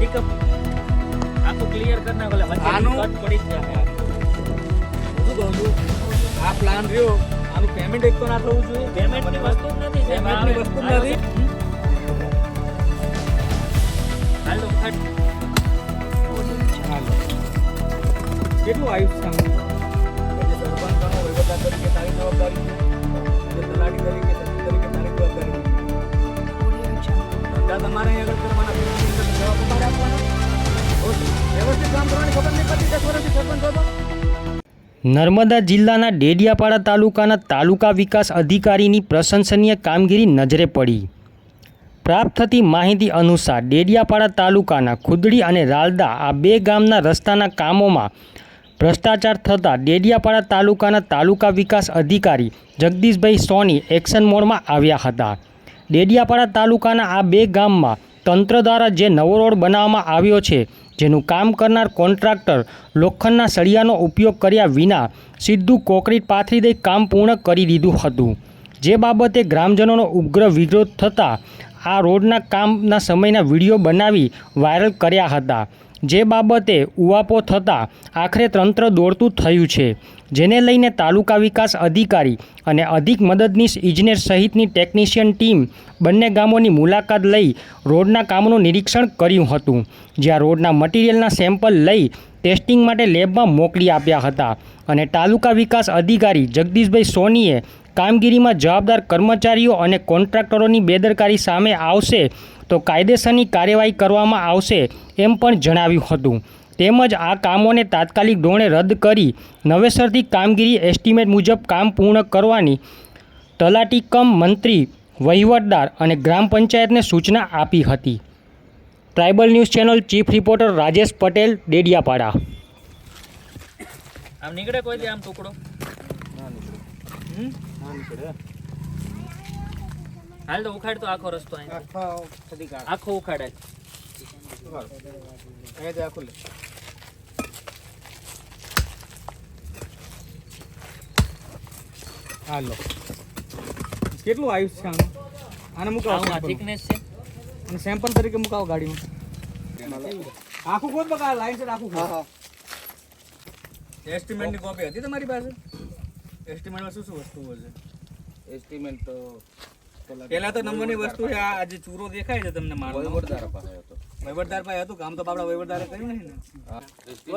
Pickup આખું clear કરી નાખો એટલે આનું? પડી જાય. શું કહું છું? આ પ્લાન રહ્યો. આનું પેમેન્ટ એક તો ના થવું જોઈએ. પેમેન્ટની વસ્તુ જ નથી કેટલું આવ્યું તરીકે તારી નર્મદા જિલ્લાના ડેડિયાપાડા તાલુકાના તાલુકા વિકાસ અધિકારીની પ્રશંસનીય કામગીરી નજરે પડી. પ્રાપ્ત થતી માહિતી અનુસાર ડેડિયાપાડા તાલુકાના ખુદડી અને રાલદા આ બે ગામના રસ્તાના કામોમાં ભ્રષ્ટાચાર થતાં ડેડિયાપાડા તાલુકાના તાલુકા વિકાસ અધિકારી જગદીશભાઈ સોની એક્શન મોડમાં આવ્યા હતા. ડેડિયાપાડા તાલુકાના આ બે ગામમાં તંત્ર દ્વારા જે નવો રોડ બનાવવામાં આવ્યો છે જેનું કામ કરનાર કોન્ટ્રાક્ટર લોખંડના સળિયાનો ઉપયોગ કર્યા વિના સીધું કોંક્રીટ પાથરી દઈ કામ પૂર્ણ કરી દીધું હતું. જે બાબતે ગ્રામજનોનો ઉગ્ર વિરોધ થતાં આ રોડના કામના સમયના વીડિયો બનાવી વાયરલ કર્યા હતા. જે બાબતે ઉવાપો થતાં આખરે તંત્ર દોડતું થયું છે. જેને લઈને તાલુકા વિકાસ અધિકારી અને અધિક મદદનીશ ઇજનેર સહિતની ટેકનિશિયન ટીમ બંને ગામોની મુલાકાત લઈ રોડના કામનું નિરીક્ષણ કર્યું હતું. જ્યાં રોડના મટીરિયલના સેમ્પલ લઈ ટેસ્ટિંગ માટે લેબમાં મોકલી આપ્યા હતા અને તાલુકા વિકાસ અધિકારી જગદીશભાઈ સોનીએ કામગીરીમાં જવાબદાર કર્મચારીઓ અને કોન્ટ્રાક્ટરોની બેદરકારી સામે આવશે તો કાયદેસરની કાર્યવાહી કરવામાં આવશે એમ પણ જણાવ્યું હતું. તેમજ આ કામોને તાત્કાલિક ધોરણે રદ કરી નવેસરથી કામગીરી એસ્ટિમેટ મુજબ કામ પૂર્ણ કરવાની તલાટી કમ મંત્રી વહીવટદાર અને ગ્રામ પંચાયતને સૂચના આપી હતી. Tribal news channel chief reporter Rajesh Patel Dediapada. આમ નીકળે કોઈ આમ ટુકડો? હમ? ના નીકળે. હાલ તો ઉખાડ તો આખો રસ્તો આખો આખા સુધી હાલો કેટલું આવ્યું છે આનું આને મુકાવો થિકનેસ. છે અને સેમ્પલ તરીકે મુકાવો ગાડીમાં આખું ખોદ બકા લાઈન છે આખું હા એસ્ટિમેટની કોપી હતી તમારી પાસે એસ્ટિમેટમાં શું શું વસ્તુઓ છે એસ્ટિમેટ તો પહેલા તો નંબરની વસ્તુ છે આ જે ચૂરો દેખાય છે તમને મારો વહીવટદાર પાસે હતો. વહીવટદાર પાસે હતું કામ તો બાપડા વહીવટદારે કર્યું નહીં ને. હા.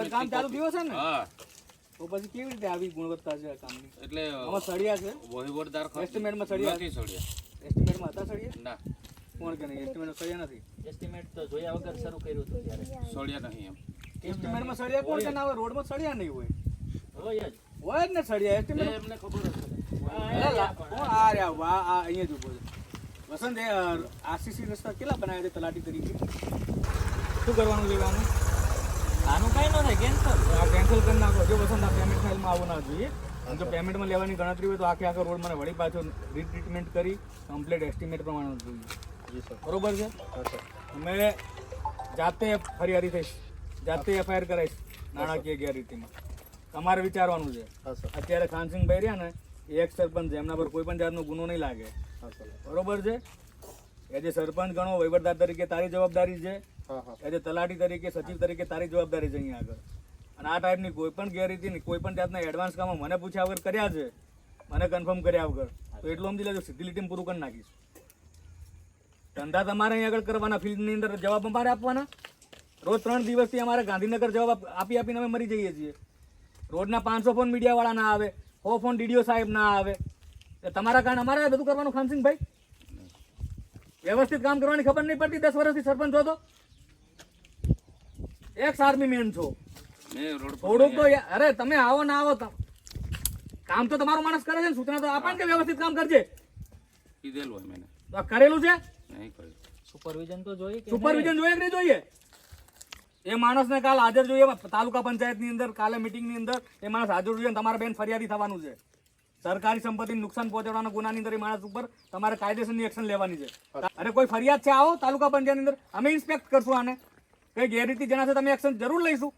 કામ ચાલુ થયો છે ને? હા. તો પછી કેવી રીતે આવી ગુણવત્તા છે આ કામની? એટલે આમાં સળિયા છે? વહીવટદાર ખર્ચ એસ્ટિમેટમાં સળિયા નથી સળિયા. એસ્ટિમેટમાં હતા સળિયા? ના. કોણ કે નહીં? એસ્ટિમેટમાં સળિયા નથી? એસ્ટિમેટ તો જોયા વગર શરૂ કર્યું હતું ત્યારે. સળિયા નહીં એમ. એસ્ટિમેટમાં સળિયા કોણ કે ના હોય? રોડમાં સળિયા નહીં હોય? હોય જ. હોય જ ને સળિયા. એસ્ટિમેટ એમને ખબર કોણ આ રહ્યા વાહ આ અહીંયા જ ઊભો છે. વસંત એ આરસીસી રસ્તા કેટલા બનાવ્યા છે તલાટી તરીકે? શું કરવાનું છે આનું આનું કઈ ન થાય કેન્સલ આ કેન્સલ કરી નાખો. જો વસંત આ પેમેન્ટ ફાઇલમાં આવવું ના જોઈએ. અને જો પેમેન્ટમાં લેવાની ગણતરી હોય તો આખે આખો રોડ મને વળી પાછો રીટ્રીટમેન્ટ કરી કમ્પ્લીટ એસ્ટિમેટ પ્રમાણે જોઈએ. બરોબર છે? અમે જાતે ફરિયાદી થઈશ. જાતે એફઆઈઆર કરાવીશ નાણાકીય ગેરરીતિમાં. તમારે વિચારવાનું છે. અત્યારે ખાનસિંહભાઈ રહ્યા ને એક સરપંચ છે એમના પર કોઈ પણ જાતનો ગુનો નહીં લાગે. બરોબર છે? એ જે સરપંચ ગણો વહીવટદાર તરીકે તારી જવાબદારી છે. એ જે તલાટી તરીકે સચિવ તરીકે તારી જવાબદારી છે અહીંયા આગળ. અને આ ટાઈપની કોઈ પણ ગેરરીતિ કોઈ પણ જાતના એડવાન્સ કામો મને પૂછ્યા વગર કર્યા છે મને કન્ફર્મ કર્યા વગર તો એટલું સમજી લેજો સીધી લીટીમાં પૂરું કરી નાખીશ. ધંધા તમારે અહીં આગળ કરવાના ફિલ્ડની અંદર જવાબ અમારે આપવાના. રોજ ત્રણ દિવસથી અમારે ગાંધીનગર જવાબ આપી આપીને અમે મરી જઈએ છીએ. રોજના પાંચસો ફોન મીડિયાવાળા ના આવે. સો ફોન ડીડીઓ સાહેબ ના આવે. તમારા કારણે અમારે બધું કરવાનું ખાનસિંહભાઈ વ્યવસ્થિત કામ કરવાની ખબર નહીં પડતી. દસ વર્ષથી સરપંચ છો તો. એક્સ આર્મી મેન છો. થોડુંક તો અરે તમે આવો ના આવો. કામ તો તમારો માણસ કરે છે ને સૂચના તો આપણ કે વ્યવસ્થિત કામ કરજે. કીધેલું હોય મેને. કરેલું છે? નહીં કર્યું સુપરવિઝન તો જોઈએ સુપરવિઝન જોઈએ કે નહીં જોઈએ? એ માણસને કાલ હાજર જોઈએ તાલુકા પંચાયતની અંદર કાલે મિટિંગની અંદર એ માણસ હાજર જોઈએ તમારે બેન ફરિયાદી થવાનું છે. સરકારી સંપત્તિને નુકસાન પહોંચાડવાના ગુનાની અંદર એ માણસ ઉપર તમારે કાયદેસરની એક્શન લેવાની છે. અરે કોઈ ફરિયાદ છે? આવો તાલુકા પંચાયતની અંદર. અમે ઇન્સ્પેક્ટ કરશું આને. કઈ ગેરરીતિ જણાશે તમે એક્શન જરૂર લઈશું.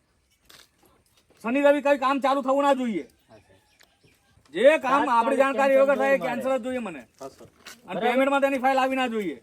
શનિ રવિ કઈ કામ ચાલુ થવું ના જોઈએ. જે કામ આપણી જાણકારી વગર થાય કેન્સલ જ જોઈએ મને. અને પેમેન્ટમાં તેની ફાઇલ આવી ના જોઈએ.